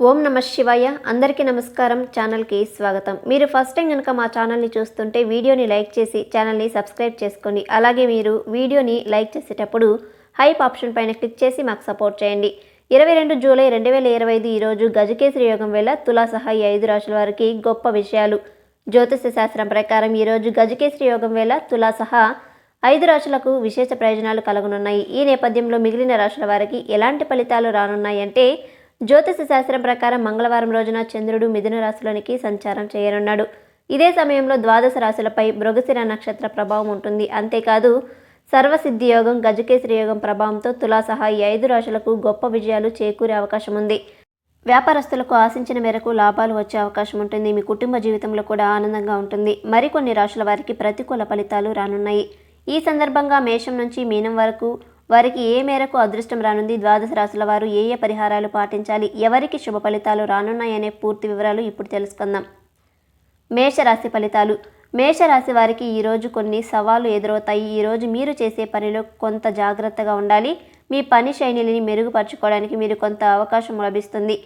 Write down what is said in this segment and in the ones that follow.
ఓం నమ శివాయ. అందరికీ నమస్కారం. ఛానల్కి స్వాగతం. మీరు ఫస్ట్ టైం కనుక మా ఛానల్ని చూస్తుంటే వీడియోని లైక్ చేసి ఛానల్ని సబ్స్క్రైబ్ చేసుకోండి. అలాగే మీరు వీడియోని లైక్ చేసేటప్పుడు హైప్ ఆప్షన్ పైన క్లిక్ చేసి మాకు సపోర్ట్ చేయండి. ఇరవై రెండు జూలై రెండు వేల ఇరవై ఐదు ఈరోజు గజకేసరి యోగం వేళ తులా సహా ఈ ఐదు రాశుల వారికి గొప్ప విషయాలు. జ్యోతిష శాస్త్రం ప్రకారం ఈరోజు గజకేసరి యోగం వేళ తులా సహా ఐదు రాశులకు విశేష ప్రయోజనాలు కలగనున్నాయి. ఈ నేపథ్యంలో మిగిలిన రాశుల వారికి ఎలాంటి ఫలితాలు రానున్నాయంటే అంటే జ్యోతిష శాస్త్రం ప్రకారం మంగళవారం రోజున చంద్రుడు మిథున రాశిలోనికి సంచారం చేయనున్నాడు. ఇదే సమయంలో ద్వాదశ రాశులపై మృగశిర నక్షత్ర ప్రభావం ఉంటుంది. అంతేకాదు సర్వసిద్ధి యోగం గజకేసరి యోగం ప్రభావంతో తులా సహా ఈ ఐదు రాశులకు గొప్ప విజయాలు చేకూరే అవకాశం ఉంది. వ్యాపారస్తులకు ఆశించిన మేరకు లాభాలు వచ్చే అవకాశం ఉంటుంది. మీ కుటుంబ జీవితంలో కూడా ఆనందంగా ఉంటుంది. మరికొన్ని రాశుల వారికి ప్రతికూల ఫలితాలు రానున్నాయి. ఈ సందర్భంగా మేషం నుంచి మీనం వరకు వారికి ఏ మేరకు అదృష్టం రానుంది? ద్వాదశ రాశుల వారు ఏ ఏ పరిహారాలు పాటించాలి? ఎవరికి శుభ ఫలితాలు రానున్నాయనే పూర్తి వివరాలు ఇప్పుడు తెలుసుకుందాం. మేషరాశి ఫలితాలు. మేషరాశి వారికి ఈరోజు కొన్ని సవాళ్ళు ఎదురవుతాయి. ఈరోజు మీరు చేసే పనిలో కొంత జాగ్రత్తగా ఉండాలి. మీ పని శైలిని మెరుగుపరచుకోవడానికి మీరు కొంత అవకాశం లభిస్తుంది.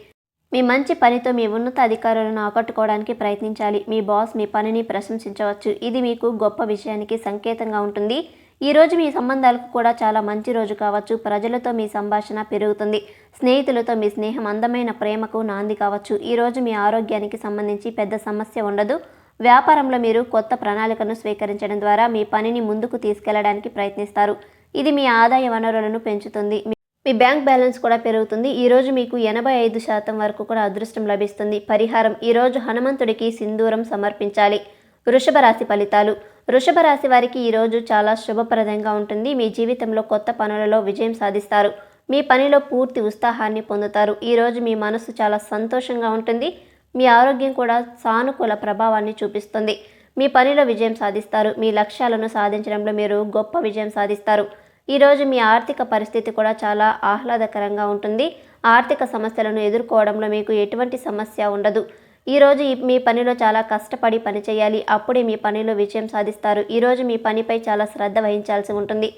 మీ మంచి పనితో మీ ఉన్నత అధికారులను ఆకట్టుకోవడానికి ప్రయత్నించాలి. మీ బాస్ మీ పనిని ప్రశంసించవచ్చు. ఇది మీకు గొప్ప విషయానికి సంకేతంగా ఉంటుంది. ఈ రోజు మీ సంబంధాలకు కూడా చాలా మంచి రోజు కావచ్చు. ప్రజలతో మీ సంభాషణ పెరుగుతుంది. స్నేహితులతో మీ స్నేహం అందమైన ప్రేమకు నాంది కావచ్చు. ఈరోజు మీ ఆరోగ్యానికి సంబంధించి పెద్ద సమస్య ఉండదు. వ్యాపారంలో మీరు కొత్త ప్రణాళికను స్వీకరించడం ద్వారా మీ పనిని ముందుకు తీసుకెళ్ళడానికి ప్రయత్నిస్తారు. ఇది మీ ఆదాయ వనరులను పెంచుతుంది. మీ- బ్యాంక్ బ్యాలెన్స్ కూడా పెరుగుతుంది. ఈరోజు మీకు ఎనభై ఐదు శాతం వరకు కూడా అదృష్టం లభిస్తుంది. పరిహారం. ఈ రోజు హనుమంతుడికి సింధూరం సమర్పించాలి. వృషభ రాశి ఫలితాలు. వృషభ రాశి వారికి ఈరోజు చాలా శుభప్రదంగా ఉంటుంది. మీ జీవితంలో కొత్త పనులలో విజయం సాధిస్తారు. మీ పనిలో పూర్తి ఉత్సాహాన్ని పొందుతారు. ఈరోజు మీ మనసు చాలా సంతోషంగా ఉంటుంది. మీ ఆరోగ్యం కూడా సానుకూల ప్రభావాన్ని చూపిస్తుంది. మీ పనిలో విజయం సాధిస్తారు. మీ లక్ష్యాలను సాధించడంలో మీరు గొప్ప విజయం సాధిస్తారు. ఈరోజు మీ ఆర్థిక పరిస్థితి కూడా చాలా ఆహ్లాదకరంగా ఉంటుంది. ఆర్థిక సమస్యలను ఎదుర్కోవడంలో మీకు ఎటువంటి సమస్య ఉండదు. ఈరోజు మీ పనిలో చాలా కష్టపడి పని చేయాలి. అప్పుడే మీ పనిలో విజయం సాధిస్తారు. ఈరోజు మీ పనిపై చాలా శ్రద్ధ వహించాల్సి ఉంటుంది.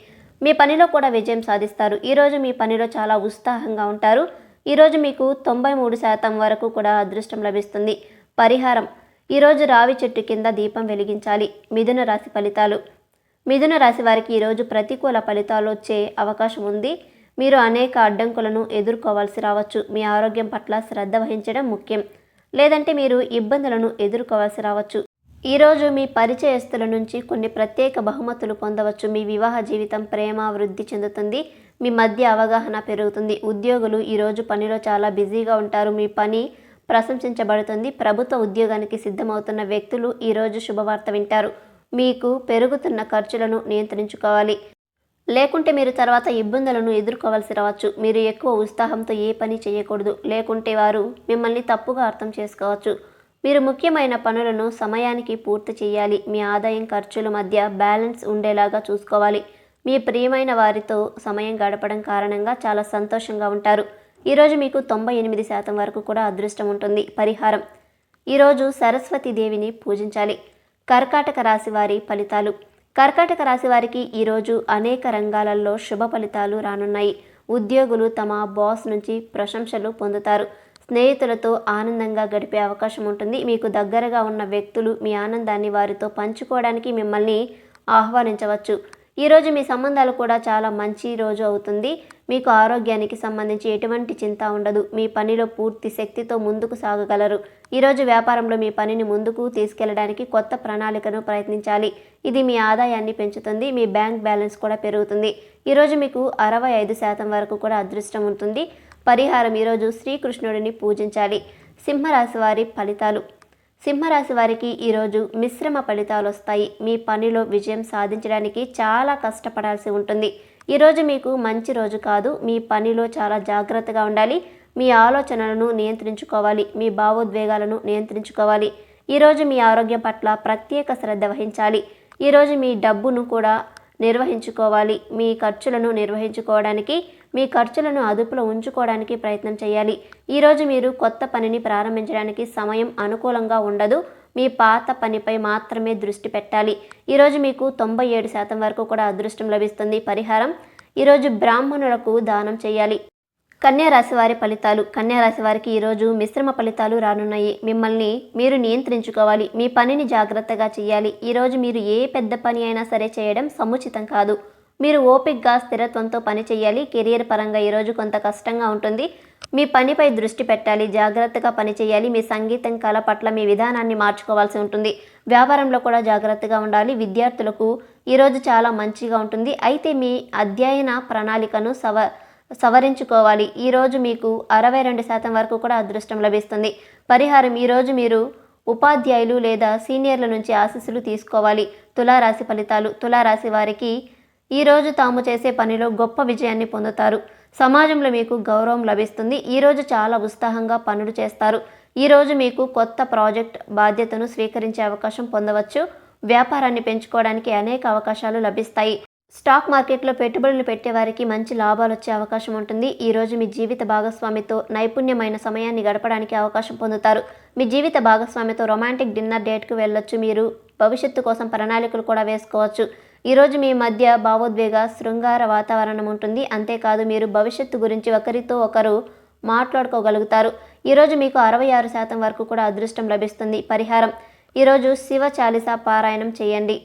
మీ పనిలో కూడా విజయం సాధిస్తారు. ఈరోజు మీ పనిలో చాలా ఉత్సాహంగా ఉంటారు. ఈరోజు మీకు తొంభై మూడు శాతం వరకు కూడా అదృష్టం లభిస్తుంది. పరిహారం. ఈరోజు రావి చెట్టు కింద దీపం వెలిగించాలి. మిథున రాశి ఫలితాలు. మిథున రాశి వారికి ఈరోజు ప్రతికూల ఫలితాలు వచ్చే అవకాశం ఉంది. మీరు అనేక అడ్డంకులను ఎదుర్కోవాల్సి రావచ్చు. మీ ఆరోగ్యం పట్ల శ్రద్ధ వహించడం ముఖ్యం. లేదంటే మీరు ఇబ్బందులను ఎదుర్కోవాల్సి రావచ్చు. ఈరోజు మీ పరిచయస్తుల నుంచి కొన్ని ప్రత్యేక బహుమతులు పొందవచ్చు. మీ వివాహ జీవితం ప్రేమ వృద్ధి చెందుతుంది. మీ మధ్య అవగాహన పెరుగుతుంది. ఉద్యోగులు ఈరోజు పనిలో చాలా బిజీగా ఉంటారు. మీ పని ప్రశంసించబడుతుంది. ప్రభుత్వ ఉద్యోగానికి సిద్ధమవుతున్న వ్యక్తులు ఈరోజు శుభవార్త వింటారు. మీకు పెరుగుతున్న ఖర్చులను నియంత్రించుకోవాలి. లేకుంటే మీరు తర్వాత ఇబ్బందులను ఎదుర్కోవాల్సి రావచ్చు. మీరు ఎక్కువ ఉత్సాహంతో ఏ పని చేయకూడదు. లేకుంటే వారు మిమ్మల్ని తప్పుగా అర్థం చేసుకోవచ్చు. మీరు ముఖ్యమైన పనులను సమయానికి పూర్తి చేయాలి. మీ ఆదాయం ఖర్చుల మధ్య బ్యాలెన్స్ ఉండేలాగా చూసుకోవాలి. మీ ప్రియమైన వారితో సమయం గడపడం కారణంగా చాలా సంతోషంగా ఉంటారు. ఈరోజు మీకు తొంభై ఎనిమిది శాతం వరకు కూడా అదృష్టం ఉంటుంది. పరిహారం. ఈరోజు సరస్వతి దేవిని పూజించాలి. కర్కాటక రాశి వారి ఫలితాలు. కర్కాటక రాశి వారికి ఈరోజు అనేక రంగాలలో శుభ ఫలితాలు రానున్నాయి. ఉద్యోగులు తమ బాస్ నుంచి ప్రశంసలు పొందుతారు. స్నేహితులతో ఆనందంగా గడిపే అవకాశం ఉంటుంది. మీకు దగ్గరగా ఉన్న వ్యక్తులు మీ ఆనందాన్ని వారితో పంచుకోవడానికి మిమ్మల్ని ఆహ్వానించవచ్చు. ఈరోజు మీ సంబంధాలు కూడా చాలా మంచి రోజు అవుతుంది. మీకు ఆరోగ్యానికి సంబంధించి ఎటువంటి చింత ఉండదు. మీ పనిలో పూర్తి శక్తితో ముందుకు సాగగలరు. ఈరోజు వ్యాపారంలో మీ పనిని ముందుకు తీసుకెళ్ళడానికి కొత్త ప్రణాళికను ప్రయత్నించాలి. ఇది మీ ఆదాయాన్ని పెంచుతుంది. మీ బ్యాంక్ బ్యాలెన్స్ కూడా పెరుగుతుంది. ఈరోజు మీకు అరవై ఐదు శాతం వరకు కూడా అదృష్టం ఉంటుంది. పరిహారం ఈరోజు శ్రీకృష్ణుడిని పూజించాలి. సింహరాశి వారి ఫలితాలు. సింహరాశి వారికి ఈరోజు మిశ్రమ ఫలితాలు వస్తాయి. మీ పనిలో విజయం సాధించడానికి చాలా కష్టపడాల్సి ఉంటుంది. ఈరోజు మీకు మంచి రోజు కాదు. మీ పనిలో చాలా జాగ్రత్తగా ఉండాలి. మీ ఆలోచనలను నియంత్రించుకోవాలి. మీ భావోద్వేగాలను నియంత్రించుకోవాలి. ఈరోజు మీ ఆరోగ్యం పట్ల ప్రత్యేక శ్రద్ధ వహించాలి. ఈరోజు మీ డబ్బును కూడా నిర్వహించుకోవాలి. మీ ఖర్చులను నిర్వహించుకోవడానికి మీ ఖర్చులను అదుపులో ఉంచుకోవడానికి ప్రయత్నం చేయాలి. ఈరోజు మీరు కొత్త పనిని ప్రారంభించడానికి సమయం అనుకూలంగా ఉండదు. మీ పాత పనిపై మాత్రమే దృష్టి పెట్టాలి. ఈరోజు మీకు తొంభై ఏడు శాతం వరకు కూడా అదృష్టం లభిస్తుంది. పరిహారం. ఈరోజు బ్రాహ్మణులకు దానం చేయాలి. కన్యారాశి వారి ఫలితాలు. కన్యారాశి వారికి ఈరోజు మిశ్రమ ఫలితాలు రానున్నాయి. మిమ్మల్ని మీరు నియంత్రించుకోవాలి. మీ పనిని జాగ్రత్తగా చేయాలి. ఈరోజు మీరు ఏ పెద్ద పని అయినా సరే చేయడం సముచితం కాదు. మీరు ఓపిక్గా స్థిరత్వంతో పని చేయాలి. కెరియర్ పరంగా ఈరోజు కొంత కష్టంగా ఉంటుంది. మీ పనిపై దృష్టి పెట్టాలి. జాగ్రత్తగా పని చేయాలి. మీ సంగీతం కళ పట్ల మీ విధానాన్ని మార్చుకోవాల్సి ఉంటుంది. వ్యాపారంలో కూడా జాగ్రత్తగా ఉండాలి. విద్యార్థులకు ఈరోజు చాలా మంచిగా ఉంటుంది. అయితే మీ అధ్యయన ప్రణాళికను సవ సవరించుకోవాలి. ఈరోజు మీకు అరవై రెండు శాతం వరకు కూడా అదృష్టం లభిస్తుంది. పరిహారం ఈరోజు మీరు ఉపాధ్యాయులు లేదా సీనియర్ల నుంచి ఆశీస్సులు తీసుకోవాలి. తులారాశి ఫలితాలు. తులారాశి వారికి ఈరోజు తాము చేసే పనిలో గొప్ప విజయాన్ని పొందుతారు. సమాజంలో మీకు గౌరవం లభిస్తుంది. ఈరోజు చాలా ఉత్సాహంగా పనులు చేస్తారు. ఈరోజు మీకు కొత్త ప్రాజెక్ట్ బాధ్యతను స్వీకరించే అవకాశం పొందవచ్చు. వ్యాపారాన్ని పెంచుకోవడానికి అనేక అవకాశాలు లభిస్తాయి. స్టాక్ మార్కెట్లో పెట్టుబడులు పెట్టేవారికి మంచి లాభాలు వచ్చే అవకాశం ఉంటుంది. ఈరోజు మీ జీవిత భాగస్వామితో నైపుణ్యమైన సమయాన్ని గడపడానికి అవకాశం పొందుతారు. మీ జీవిత భాగస్వామితో రొమాంటిక్ డిన్నర్ డేట్కు వెళ్ళొచ్చు. మీరు భవిష్యత్తు కోసం ప్రణాళికలు కూడా వేసుకోవచ్చు. ఈరోజు మీ మధ్య భావోద్వేగ శృంగార వాతావరణం ఉంటుంది. అంతేకాదు మీరు భవిష్యత్తు గురించి ఒకరితో ఒకరు మాట్లాడుకోగలుగుతారు. ఈరోజు మీకు అరవై ఆరు శాతం వరకు కూడా అదృష్టం లభిస్తుంది. పరిహారం. ఈరోజు శివ చాలీసా పారాయణం చేయండి.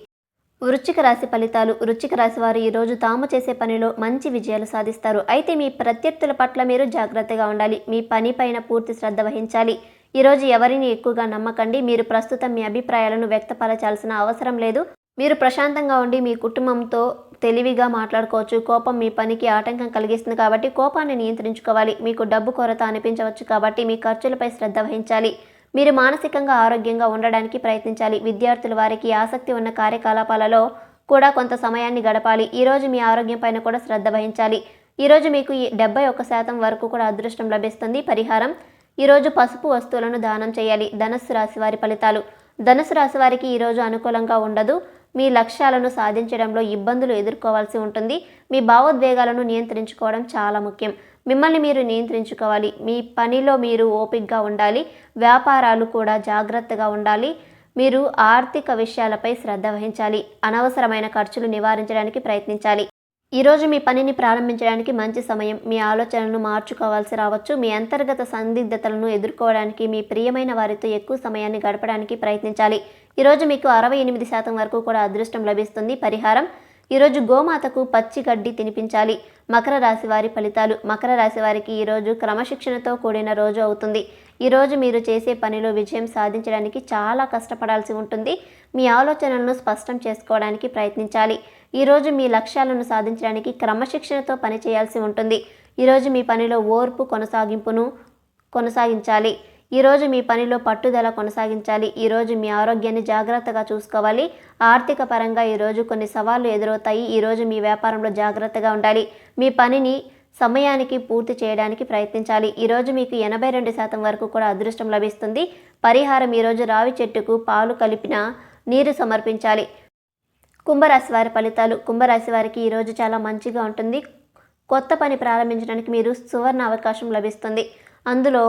వృశ్చిక రాశి ఫలితాలు. వృశ్చిక రాశి వారు ఈరోజు తాము చేసే పనిలో మంచి విజయాలు సాధిస్తారు. అయితే మీ ప్రత్యర్థుల పట్ల మీరు జాగ్రత్తగా ఉండాలి. మీ పనిపైన పూర్తి శ్రద్ధ వహించాలి. ఈరోజు ఎవరిని ఎక్కువగా నమ్మకండి. మీరు ప్రస్తుతం మీ అభిప్రాయాలను వ్యక్తపరచాల్సిన అవసరం లేదు. మీరు ప్రశాంతంగా ఉండి మీ కుటుంబంతో తెలివిగా మాట్లాడుకోవచ్చు. కోపం మీ పనికి ఆటంకం కలిగిస్తుంది కాబట్టి కోపాన్ని నియంత్రించుకోవాలి. మీకు డబ్బు కొరత అనిపించవచ్చు కాబట్టి మీ ఖర్చులపై శ్రద్ధ వహించాలి. మీరు మానసికంగా ఆరోగ్యంగా ఉండడానికి ప్రయత్నించాలి. విద్యార్థులు వారికి ఆసక్తి ఉన్న కార్యకలాపాలలో కూడా కొంత సమయాన్ని గడపాలి. ఈరోజు మీ ఆరోగ్యం పైన కూడా శ్రద్ధ వహించాలి. ఈరోజు మీకు ఈ డెబ్బై ఒక్క శాతం వరకు కూడా అదృష్టం లభిస్తుంది. పరిహారం. ఈరోజు పసుపు వస్తువులను దానం చేయాలి. ధనస్సు రాశి వారి ఫలితాలు. ధనుసు రాశి వారికి ఈరోజు అనుకూలంగా ఉండదు. మీ లక్ష్యాలను సాధించడంలో ఇబ్బందులు ఎదుర్కోవాల్సి ఉంటుంది. మీ భావోద్వేగాలను నియంత్రించుకోవడం చాలా ముఖ్యం. మిమ్మల్ని మీరు నియంత్రించుకోవాలి. మీ పనిలో మీరు ఓపికగా ఉండాలి. వ్యాపారాలు కూడా జాగ్రత్తగా ఉండాలి. మీరు ఆర్థిక విషయాలపై శ్రద్ధ వహించాలి. అనవసరమైన ఖర్చులు నివారించడానికి ప్రయత్నించాలి. ఈరోజు మీ పనిని ప్రారంభించడానికి మంచి సమయం. మీ ఆలోచనలను మార్చుకోవాల్సి రావచ్చు. మీ అంతర్గత సందిగ్ధతలను ఎదుర్కోవడానికి మీ ప్రియమైన వారితో ఎక్కువ సమయాన్ని గడపడానికి ప్రయత్నించాలి. ఈరోజు మీకు అరవై ఎనిమిది శాతం వరకు కూడా అదృష్టం లభిస్తుంది. పరిహారం ఈరోజు గోమాతకు పచ్చి గడ్డి తినిపించాలి. మకర రాశి వారి ఫలితాలు. మకర రాశి వారికి ఈరోజు క్రమశిక్షణతో కూడిన రోజు అవుతుంది. ఈరోజు మీరు చేసే పనిలో విజయం సాధించడానికి చాలా కష్టపడాల్సి ఉంటుంది. మీ ఆలోచనలను స్పష్టం చేసుకోవడానికి ప్రయత్నించాలి. ఈరోజు మీ లక్ష్యాలను సాధించడానికి క్రమశిక్షణతో పనిచేయాల్సి ఉంటుంది. ఈరోజు మీ పనిలో ఓర్పు కొనసాగింపును కొనసాగించాలి. ఈరోజు మీ పనిలో పట్టుదల కొనసాగించాలి. ఈరోజు మీ ఆరోగ్యాన్ని జాగ్రత్తగా చూసుకోవాలి. ఆర్థిక పరంగా ఈరోజు కొన్ని సవాళ్ళు ఎదురవుతాయి. ఈరోజు మీ వ్యాపారంలో జాగ్రత్తగా ఉండాలి. మీ పనిని సమయానికి పూర్తి చేయడానికి ప్రయత్నించాలి. ఈరోజు మీకు ఎనభై రెండు శాతం వరకు కూడా అదృష్టం లభిస్తుంది. పరిహారం ఈరోజు రావి చెట్టుకు పాలు కలిపిన నీరు సమర్పించాలి. కుంభరాశి వారి ఫలితాలు. కుంభరాశి వారికి ఈరోజు చాలా మంచిగా ఉంటుంది. కొత్త పని ప్రారంభించడానికి మీరు సువర్ణ అవకాశం లభిస్తుంది. అందులో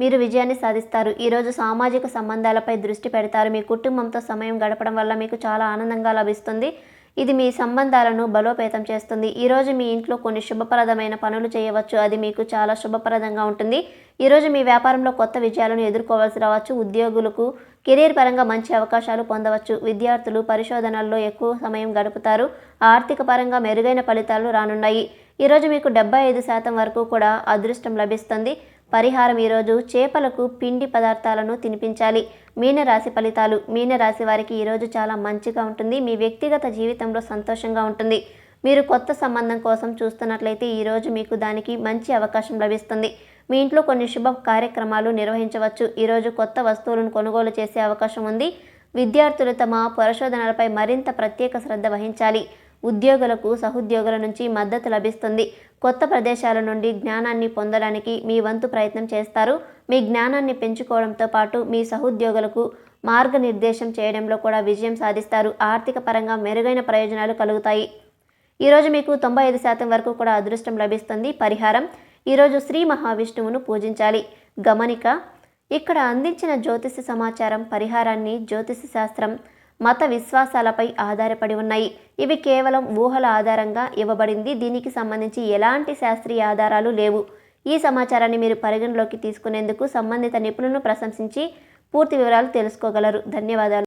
మీరు విజయాన్ని సాధిస్తారు. ఈరోజు సామాజిక సంబంధాలపై దృష్టి పెడతారు. మీ కుటుంబంతో సమయం గడపడం వల్ల మీకు చాలా ఆనందంగా లభిస్తుంది. ఇది మీ సంబంధాలను బలోపేతం చేస్తుంది. ఈరోజు మీ ఇంట్లో కొన్ని శుభప్రదమైన పనులు చేయవచ్చు. అది మీకు చాలా శుభప్రదంగా ఉంటుంది. ఈరోజు మీ వ్యాపారంలో కొత్త విజయాలను ఎదుర్కోవాల్సి రావచ్చు. ఉద్యోగులకు కెరీర్ పరంగా మంచి అవకాశాలు పొందవచ్చు. విద్యార్థులు పరిశోధనల్లో ఎక్కువ సమయం గడుపుతారు. ఆర్థిక పరంగా మెరుగైన ఫలితాలు రానున్నాయి. ఈరోజు మీకు డెబ్బై ఐదు శాతం వరకు కూడా అదృష్టం లభిస్తుంది. పరిహారం ఈరోజు చేపలకు పిండి పదార్థాలను తినిపించాలి. మీనరాశి ఫలితాలు. మీనరాశి వారికి ఈరోజు చాలా మంచిగా ఉంటుంది. మీ వ్యక్తిగత జీవితంలో సంతోషంగా ఉంటుంది. మీరు కొత్త సంబంధం కోసం చూస్తున్నట్లయితే ఈరోజు మీకు దానికి మంచి అవకాశం లభిస్తుంది. మీ ఇంట్లో కొన్ని శుభ కార్యక్రమాలు నిర్వహించవచ్చు. ఈరోజు కొత్త వస్తువులను కొనుగోలు చేసే అవకాశం ఉంది. విద్యార్థులు తమ పరిశోధనలపై మరింత ప్రత్యేక శ్రద్ధ వహించాలి. ఉద్యోగులకు సహోద్యోగుల నుంచి మద్దతు లభిస్తుంది. కొత్త ప్రదేశాల నుండి జ్ఞానాన్ని పొందడానికి మీ వంతు ప్రయత్నం చేస్తారు. మీ జ్ఞానాన్ని పెంచుకోవడంతో పాటు మీ సహోద్యోగులకు మార్గనిర్దేశం చేయడంలో కూడా విజయం సాధిస్తారు. ఆర్థిక పరంగా మెరుగైన ప్రయోజనాలు కలుగుతాయి. ఈరోజు మీకు తొంభై ఐదు శాతం వరకు కూడా అదృష్టం లభిస్తుంది. పరిహారం. ఈరోజు శ్రీ మహావిష్ణువును పూజించాలి. గమనిక ఇక్కడ అందించిన జ్యోతిష సమాచారం పరిహారాన్ని జ్యోతిష శాస్త్రం మత విశ్వాసాలపై ఆధారపడి ఉన్నాయి. ఇవి కేవలం ఊహల ఆధారంగా ఇవ్వబడింది. దీనికి సంబంధించి ఎలాంటి శాస్త్రీయ ఆధారాలు లేవు. ఈ సమాచారాన్ని మీరు పరిగణలోకి తీసుకునేందుకు సంబంధిత నిపుణులను ప్రశంసించి పూర్తి వివరాలు తెలుసుకోగలరు. ధన్యవాదాలు.